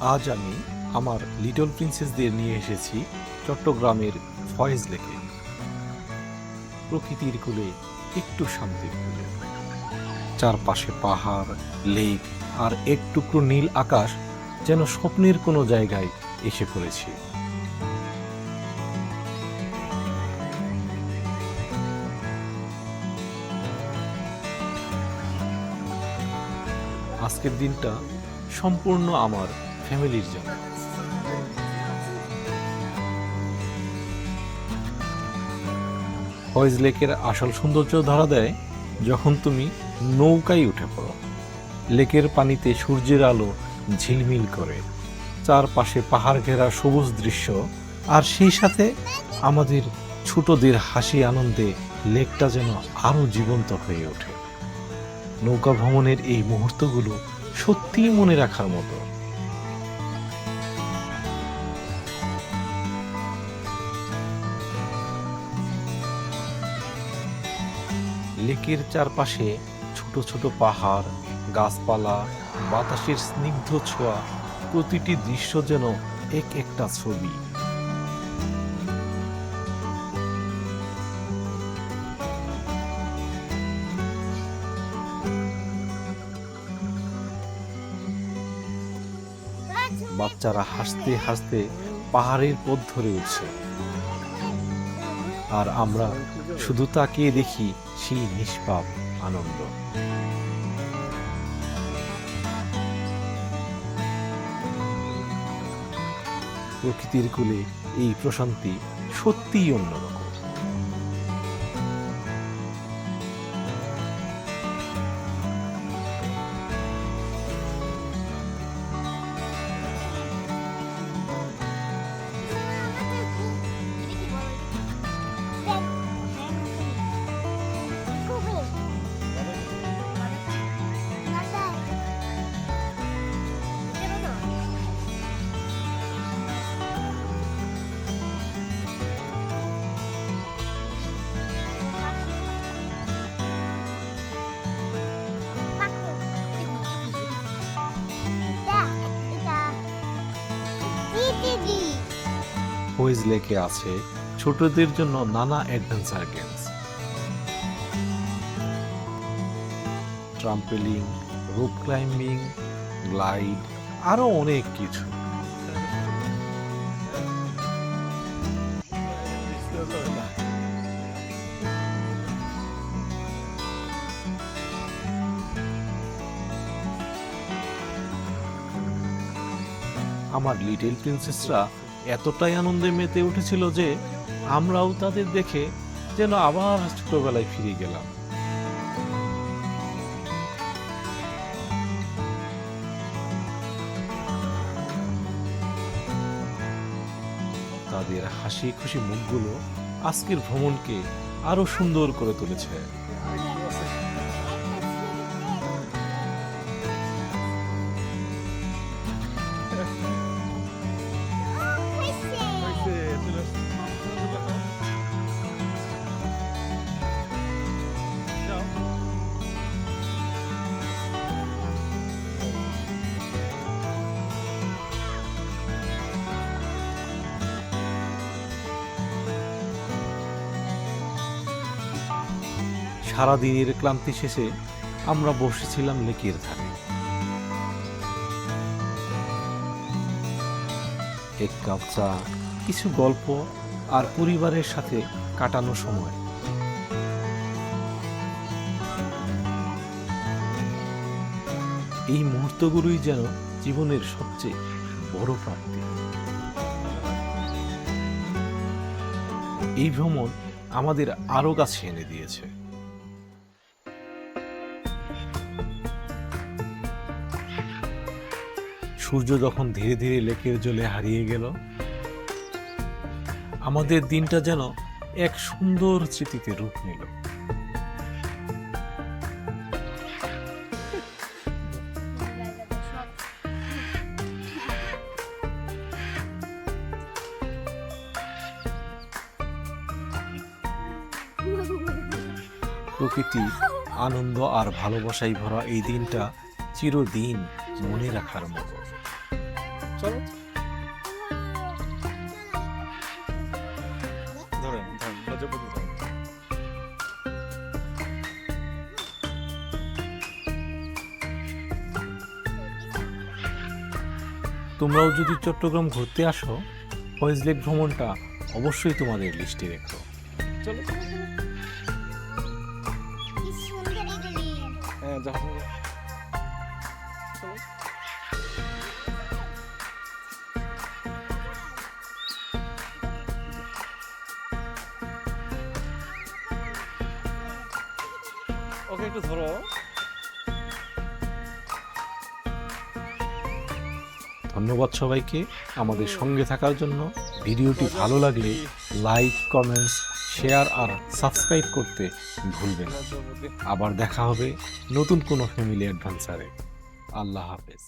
আজ আমি আমার লিটল প্রিন্সেসদের নিয়ে এসেছি চট্টগ্রামের ফয়েজ লেকে। প্রকৃতির কোলে একটু শান্তির কোলে। চারপাশে পাহাড়, লেক আর এক টুকরো নীল আকাশ যেন স্বপ্নের কোনো জায়গায় এসে পড়েছে। আজকের দিনটা সম্পূর্ণ আমার। ফ্যামিলির জন্য। ফয়েজ লেকের আসল সৌন্দর্য ধরা দেয় যখন তুমি নৌকায় উঠে পড়ো। লেকের পানিতে সূর্যের আলো ঝিলমিল করে। চারপাশে পাহাড় ঘেরা সবুজ দৃশ্য আর সেই সাথে আমাদের ছোটদের হাসি আনন্দে লেকটা যেন আরও জীবন্ত হয়ে ওঠে। নৌকা ভ্রমণের এই মুহূর্তগুলো সত্যিই মনে রাখার মতো। লেকের চারপাশে ছোট ছোট পাহাড়, গাছপালা, বাতাসের স্নিগ্ধ ছোঁয়া, প্রতিটি দৃশ্য যেন এক একটা ছবি। বাচ্চারা হাসতে হাসতে পাহাড়ের পথ ধরে উঠছে। আর আমরা শুধু তাকে দেখি সেই নিষ্পাপ আনন্দ। প্রকৃতির কুলে এই প্রশান্তি সত্যিই অন্যরকম। হুইজ লেকে আছে ছোটদের জন্য নানা adventure games trampoline rope climbing glide আরও অনেক কিছু। আমার লিটল প্রিন্সেসরা এতটাই আনন্দে মেতে উঠেছিল যে আমরাও তাদের দেখে যেন আবার ছোটবেলায় ফিরে গেলাম। তাদের হাসি খুশি মুখগুলো আজকের ভ্রমণকে আরও সুন্দর করে তুলেছে। সারাদিনের ক্লান্তি শেষে আমরা বসেছিলাম লেকের ধারে। এক কাপ চা, কিছু গল্প আর পরিবারের সাথে কাটানো সময়। এই মুহূর্তগুলোই যেন জীবনের সবচেয়ে বড় প্রাপ্তি। এই ভ্রমণ আমাদের আরও কাছে এনে দিয়েছে। সূর্য যখন ধীরে ধীরে লেকের জলে হারিয়ে গেল, আমাদের দিনটা যেন এক সুন্দর স্মৃতিতে রূপ নিল। প্রকৃতি, আনন্দ আর ভালোবাসায় ভরা এই দিনটা চিরদিন মনে রাখার মতো। চলো। ধরেন ধরেন ধরেন তোমরাও যদি চট্টগ্রাম ঘুরতে আসো ফয়েজ লেক ভ্রমণটা অবশ্যই তোমাদের লিস্টে রেখো। চলো। হ্যাঁ ওকে একটু ধরো। ধন্যবাদ সবাইকে আমাদের সঙ্গে থাকার জন্য। ভিডিওটি ভালো লাগলে লাইক, কমেন্টস, শেয়ার আর সাবস্ক্রাইব করতে ভুলবেন আবার দেখা হবে নতুন কোনো ফ্যামিলি অ্যাডভেঞ্চারে আল্লাহ হাফেজ।